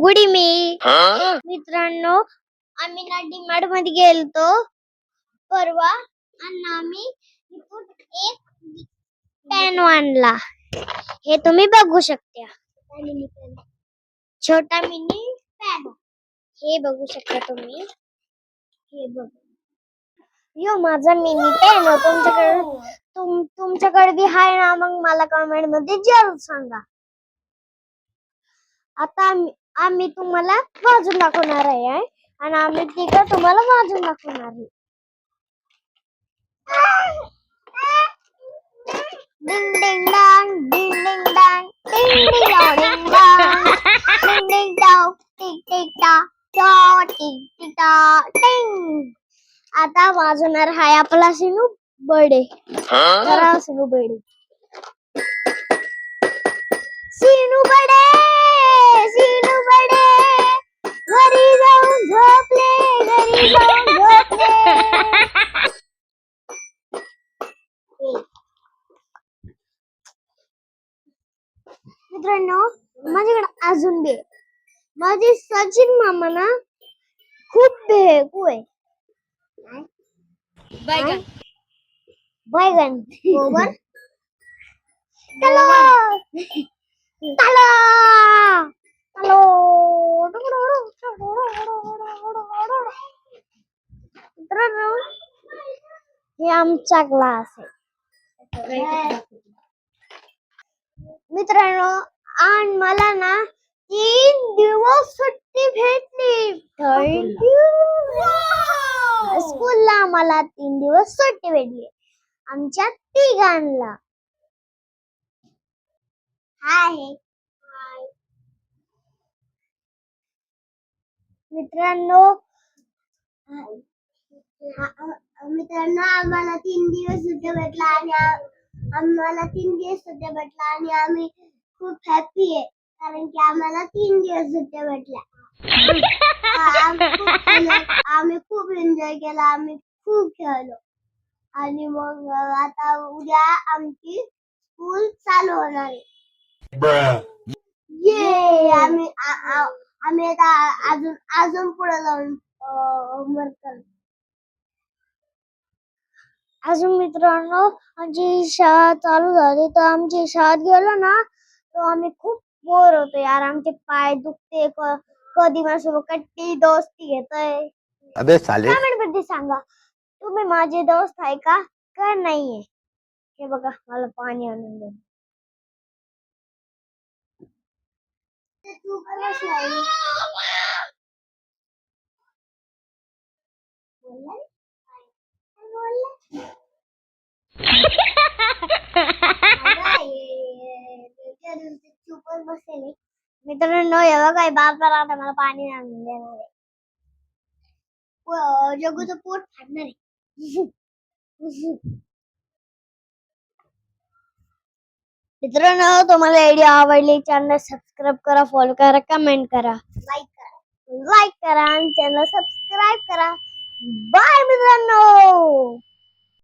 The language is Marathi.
गुडी मी. मित्रांनो आम्ही ना डीमार्टमध्ये गेलतो. परवा आणि आम्ही एक पॅन आणला. हे तुम्ही बघू शकता. छोटा मिनी पॅन. हे बघू शकता तुम्ही. हे बघ. यो माझा मिनी पॅन तुमच्याकडे तुम तुमच्याकडे बी आहे ना मग मला कमेंटमध्ये जरूर सांगा. आता आम्ही तुम्हाला वाजून दाखवणार आहे आणि आम्ही तिघं तुम्हाला वाजून दाखवणार आहे. डिंग डिंग डांग डिंग डिंग डांग डिंग डिंग डाव डिंग डांग डिंग डिंग डाव टिक टिक टा टॉ टिक टिक टा टिंग आता वाजवणार हाय आपला सिनू बर्थडे जरा सिनू बर्थडे सिनू बडे! मित्रांनो माझ्याकडे अजून बी. माझे सचिन मामा ना खूप भेकू आहे बैगन बैगन मित्रांनो हे आमचा ग्लास आहे. मित्रांनो आणि मला ना तीन दिवस सुट्टी भेटली. स्कूलला? आम्हाला तीन दिवस सुट्टी भेटली. आमच्या तिघांना. हाय मित्रांनो मित्रांनो आम्हाला तीन दिवस सुट्ट्या भेटला आणि आम्हाला तीन दिवस सुट्ट्या भेटला आणि आम्ही खूप हॅपी आहे. कारण की आम्हाला तीन दिवस सुट्ट्या भेटल्या. आम्ही खूप एन्जॉय केला. आम्ही खूप खेळलो. आणि मग आता उद्या आमची स्कूल चालू होणार आहे. ये आम्ही आम्ही आता अजून अजून पुढे जाऊन होमवर्क कर अजून मित्रांनो आमची शाळा चालू झाली. तर आमची शाळेत गेलो ना तर आम्ही खूप बोर होतो यार आमचे पाय दुखते कधी माझ्यासोबत कट्टी दोस्ती घेतोय अबे साले। कमेंट मध्ये सांगा तुम्ही माझे दोस्त आहे का? का नाहीये हे। बघा मला पाणी आणून दे। तू पण बसलाय. बोलला? मित्रांनो एवढं काय बाबा आता मला पाणी आणून देणार आहे. जगूचं पोट फाडणार आहे. मित्रांनो तुम्हाला व्हिडिओ आवडली चॅनल सबस्क्राईब करा फॉलो करा कमेंट करा. लाईक करा. लाईक करा आणि चॅनल सबस्क्राईब करा. बाय मित्रांनो!